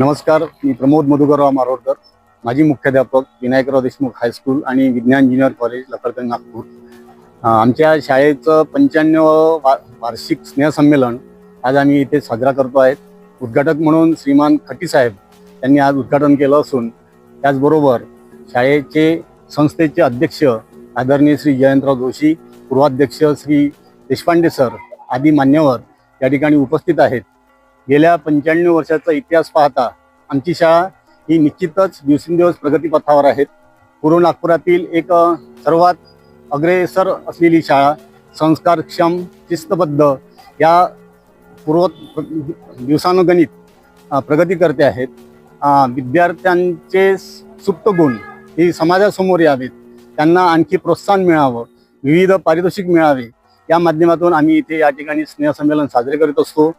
नमस्कार मी प्रमोद मधुकरराव मारोडकर माजी मुख्याध्यापक विनायकराव देशमुख हायस्कूल आणि विज्ञान ज्युनियर कॉलेज लखडगंज नागपूर. आमच्या शाळेचं पंच्याण्णव वार्षिक स्नेहसंमेलन आज आम्ही इथे साजरा करतो आहे. उद्घाटक म्हणून श्रीमान खटीसाहेब साहेब आज उद्घाटन केलं असून त्याचबरोबर शाळेचे संस्थेचे अध्यक्ष आदरणीय श्री जयंतराव जोशी पूर्वाध्यक्ष श्री देशपांडे सर आदी मान्यवर या ठिकाणी उपस्थित आहेत. गेल्या पंच्याण्णव वर्षाचा इतिहास पाहता आमची शाळा ही निश्चितच दिवसेंदिवस प्रगतीपथावर आहेत पूर्व नागपुरातील एक सर्वात अग्रेसर असलेली शाळा संस्कारक्षम शिस्तबद्ध या पूर्व दिवसानुगणित प्रगती करते आहेत. विद्यार्थ्यांचे सुप्त गुण ही समाजासमोर यावेत. त्यांना आणखी प्रोत्साहन मिळावं विविध पारितोषिक मिळावे. या माध्यमातून आम्ही इथे या ठिकाणी स्नेहसंमेलन साजरे करीत असतो.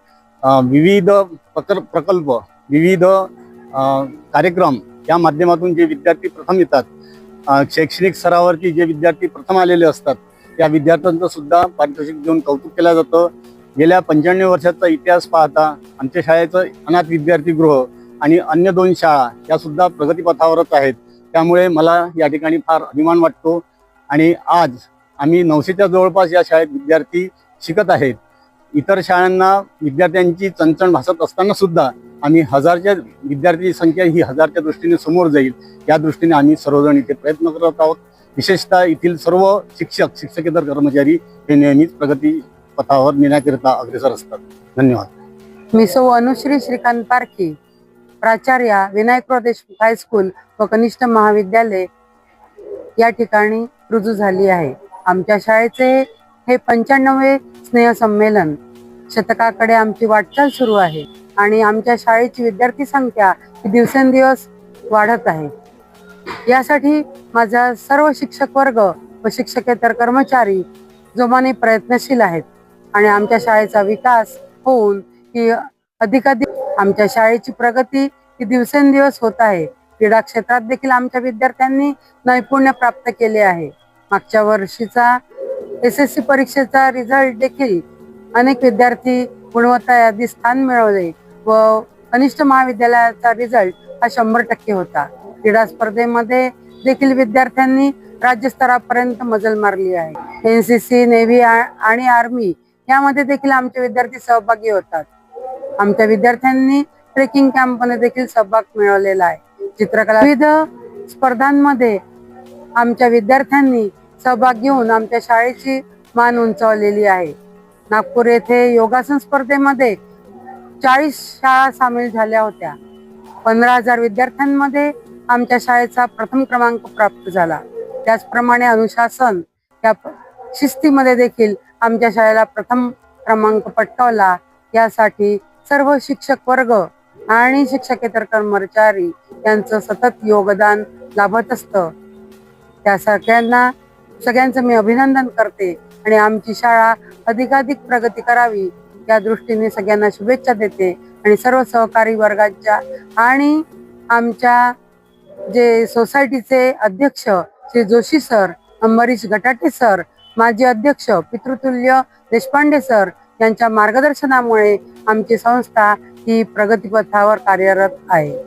विविध प्रकर प्रकल्प विविध कार्यक्रम या माध्यमातून जे विद्यार्थी प्रथम येतात शैक्षणिक स्तरावरती जे विद्यार्थी प्रथम आलेले असतात त्या विद्यार्थ्यांचं सुद्धा पारितोषिक देऊन कौतुक केलं जातं. गेल्या पंच्याण्णव वर्षाचा इतिहास पाहता आमच्या शाळेचं अनाथ विद्यार्थीगृह आणि अन्य दोन शाळा या सुद्धा प्रगतीपथावरच आहेत. त्यामुळे मला या ठिकाणी फार अभिमान वाटतो. आणि आज आम्ही नऊशेच्या जवळपास या शाळेत विद्यार्थी शिकत आहेत. इतर शाळांना विद्यार्थ्यांची चणचण भासत असताना सुद्धा आम्ही हजारच्या विद्यार्थी संख्या ही हजारच्या दृष्टीने समोर जाईल. या दृष्टीने आम्ही सर्वजण इथे प्रयत्न करत आहोत. विशेषतः येथील सर्व शिक्षक शिक्षकेतर कर्मचारी हे नेहमीच प्रगती पथावर नेण्याकरिता अग्रेसर असतात. धन्यवाद. मी सौ अनुश्री श्रीकांत पारखी प्राचार्या विनायकराव देशमुख हायस्कूल व कनिष्ठ महाविद्यालय या ठिकाणी रुजू झाली आहे. आमच्या शाळेचे हे पंच्याण्णवे स्नेहसंमेलन शतकाकडे आमची वाटचाल सुरू आहे आणि आमच्या शाळेची विद्यार्थी संख्या ही दिवसेंदिवस वाढत आहे. यासाठी माझा सर्व शिक्षक वर्ग व शिक्षकेतर कर्मचारी जोमाने प्रयत्नशील आहेत आणि आमच्या शाळेचा विकास होऊन ही अधिकाधिक आमच्या शाळेची प्रगती ही दिवसेंदिवस होत आहे. क्रीडा क्षेत्रात देखील आमच्या विद्यार्थ्यांनी नैपुण्य प्राप्त केले आहे. मागच्या वर्षीचा एस एस सी परीक्षेचा रिझल्ट देखील अनेक विद्यार्थी गुणवत्ता यादी स्थान मिळवले व कनिष्ठ महाविद्यालयाचा रिझल्ट हा शंभर टक्के होता. क्रीडा स्पर्धेमध्ये देखील विद्यार्थ्यांनी राज्यस्तरापर्यंत मजल मारली आहे. एन सी सी नेव्ही आणि आर्मी यामध्ये देखील आमचे विद्यार्थी सहभागी होतात. आमच्या विद्यार्थ्यांनी ट्रेकिंग कॅम्पमध्ये देखील सहभाग मिळवलेला आहे. चित्रकला विविध स्पर्धांमध्ये आमच्या विद्यार्थ्यांनी सहभाग घेऊन आमच्या शाळेची मान उंचावलेली आहे. नागपूर येथे योगासन स्पर्धेमध्ये चाळीस शाळा सामील झाल्या होत्या. पंधरा हजार विद्यार्थ्यांमध्ये आमच्या शाळेचा प्रथम क्रमांक प्राप्त झाला. त्याचप्रमाणे अनुशासन या शिस्तीमध्ये देखील आमच्या शाळेला प्रथम क्रमांक पटकावला. यासाठी सर्व शिक्षक वर्ग आणि शिक्षकेतर कर्मचारी यांचं सतत योगदान लाभत असतं. त्या सगळ्यांना सगळ्यांचं मी अभिनंदन करते आणि आमची शाळा अधिकाधिक प्रगती करावी या दृष्टीने सगळ्यांना शुभेच्छा देते आणि सर्व सहकारी वर्गाच्या आणि आमच्या जे सोसायटीचे अध्यक्ष श्री जोशी सर अंबरीश गटाटे सर माजी अध्यक्ष पितृतुल्य देशपांडे सर यांच्या मार्गदर्शनामुळे आमची संस्था ही प्रगतीपथावर कार्यरत आहे.